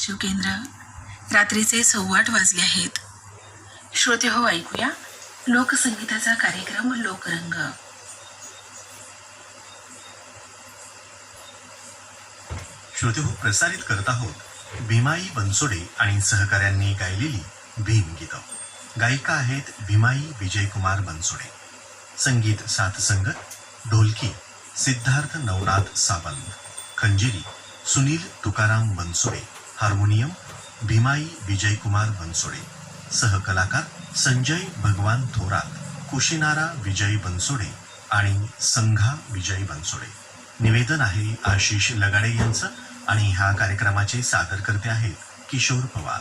शिवकेंद्र रात्रीचे सव्वाट वाजले आहेत. श्रोते हो ऐकूया. लोकसंगीताचा कार्यक्रम लोकरंग. श्रोतेहो प्रसारित करत आहोत भीमाई बनसोडे आणि सहकाऱ्यांनी गायलेली भीम गीतं. गायिका आहेत भीमाई विजयकुमार बनसोडे. संगीत साथसंगत ढोलकी सिद्धार्थ नवनाथ सावंत. खंजिरी सुनील तुकाराम बनसोडे. हार्मोनियम भीमाई विजयकुमार बनसोडे. सहकलाकार संजय भगवान थोरात कुशिनारा विजय बनसोडे आणि संघा विजय बनसोडे. निवेदन आहे आशिष लगाडे यांचं आणि ह्या कार्यक्रमाचे सादर करते आहेत किशोर पवार.